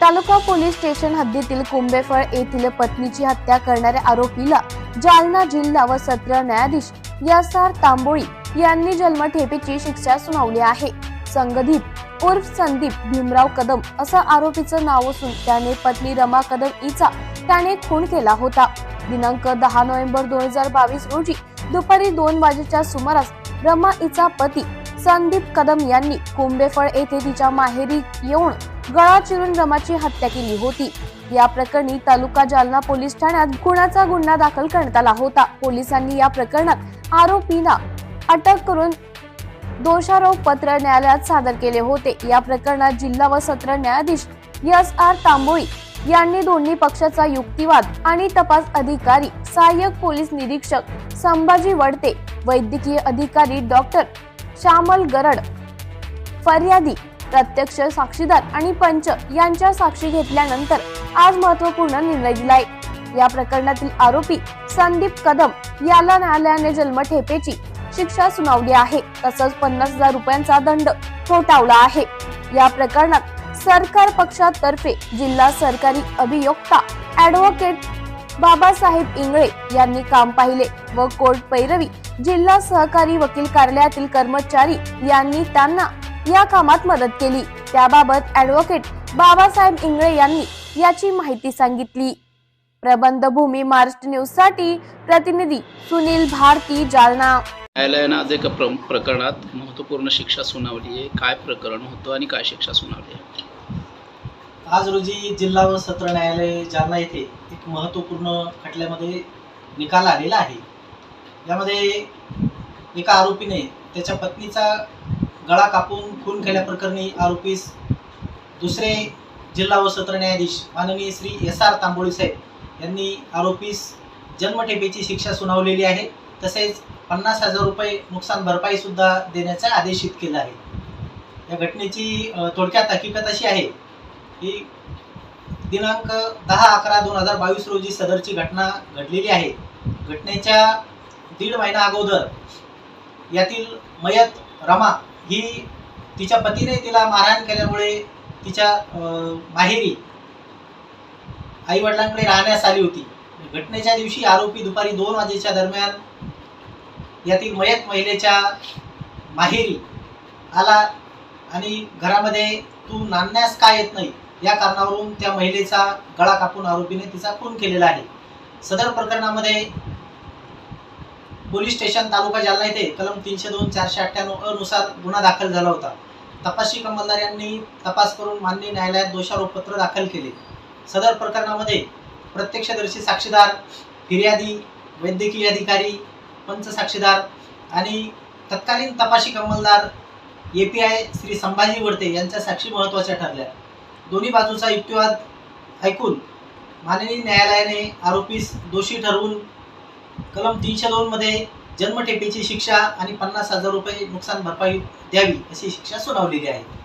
तालुका police station हद्दीतील कुंभेफळ येथील पत्नीची हत्या करणाऱ्या आरोपीला जालना जिल्हा व सत्र न्यायाधीश यासार तांबोळी यांनी जन्मठेपेची शिक्षा सुनावली आहे. संगदीप उर्फ संदीप भीमराव कदम असं आरोपीचं नाव असून त्याने पत्नी रमा कदम हिचा त्याने खून केला होता. दिनांक दहा नोव्हेंबर दोन हजार बावीस रोजी दुपारी दोन वाजेच्या सुमारास रमा हिचा पती संदीप कदम यांनी कुंभेफळ येथे तिच्या माहेरी येऊन गळा चिरून रमाची हत्या केली होती. या प्रकरणी तालुका जालना पोलीस ठाण्यात खुनाचा गुन्हा दाखल करण्यात आला होता. पोलिसांनी या प्रकरणात आरोपींना अटक करून दोषारोप पत्र न्यायालयात सादर केले होते. या प्रकरणात जिल्हा व सत्र न्यायाधीश एस आर तांबोळी यांनी दोन्ही पक्षाचा युक्तिवाद आणि तपास अधिकारी सहाय्यक पोलीस निरीक्षक संभाजी वडते वैद्यकीय अधिकारी डॉक्टर श्यामल गरड फर्यादी प्रत्यक्ष साक्षीदार आणि पंच यांच्या साक्षी घेतल्यानंतर आज महत्त्वपूर्ण निर्णय दिलाय. या प्रकरणातील आरोपी संदीप कदम याला न्यायालयाने जन्मठेपेची शिक्षा सुनावली आहे. तसंच पन्नास हजार रुपयांचा दंड ठोठावला आहे. या प्रकरणात सरकार पक्षातर्फे जिल्हा सरकारी अभियोक्ता ऍडव्होकेट बाबासाहेब इंगळे यांनी काम पाहिले व कोर्ट पैरवी जिल्हा सहकारी वकील कार्यालयातील कर्मचारी यांनी त्यांना या कामात मदत केली. त्याबाबत ऍडव्होकेट बाबासाहेब इंगळे यांनी याची माहिती सांगितली. प्रबंध भूमी महाराष्ट्र न्यूजसाठी प्रतिनिधी सुनील भारती जालना. न्यायालयानं आज एका प्र प्रकरणात महत्त्वपूर्ण शिक्षा सुनावली आहे. काय प्रकरण होतं आणि काय शिक्षा सुनावली आहे? आज रोजी जिल्हा व सत्र न्यायालय जालना येथे एक महत्त्वपूर्ण खटल्यामध्ये निकाल आलेला आहे. यामध्ये एका आरोपीने त्याच्या पत्नीचा गळा कापून खून केल्याप्रकरणी आरोपीस दुसरे जिल्हा व सत्र न्यायाधीश माननीय श्री एस आर तांबोळी साहेब यांनी आरोपीस जन्मठेपेची शिक्षा सुनावलेली आहे. तसेच पन्नास हजार रुपये नुकसान भरपाईसुद्धा देण्याचा आदेशित केला आहे या घटनेची थोडक्यात हकीकत अशी आहे की दिनांक दहा अकरा दोन हजार बावीस रोजी सदरची घटना घडलेली आहे. घटनेच्या दीड महिना अगोदर यातील मयत रमा ही तिच्या पतीने तिला मारहाण केल्यामुळे तिच्या माहेरी आई वडिलांकडे राहण्यास आली होती. घटनेच्या दिवशी आरोपी दुपारी दोन वाजेच्या दरम्यान यातील मयत महिलेच्या माहेरी आला आणि घरामध्ये तू नांदण्यास का येत नाही? या कारणावरून त्या महिलेचा गळा कापून आरोपीने तिचा खून केलेला आहे. सदर प्रकरणामध्ये पोलीस स्टेशन तालुका जालना येथे कलम तीनशे दोन चारशे अठ्ठ्याण्णव अनुसार गुन्हा दाखल झाला होता. तपासी कंबलदार यांनी तपास करून माननीय न्यायालयात दोषारोपपत्र दाखल केले. सदर प्रकरणामध्ये प्रत्यक्षदर्शी साक्षीदार फिर्यादी वैद्यकीय अधिकारी पंच साक्षीदार आणि तत्कालीन तपाशी कंबलदार A P I Shri Sambhaji Wadte यांच्या साक्षी महत्त्वाच्या ठरल्या. दोन्ही बाजूचा युक्तिवाद ऐकून माननीय न्यायालयाने आरोपीस दोषी ठरवून कलम तीनशे दोन मध्ये जन्मठेपेची शिक्षा आणि पन्नास हजार रुपये नुकसान भरपाई द्यावी अशी शिक्षा सुनावलेली आहे.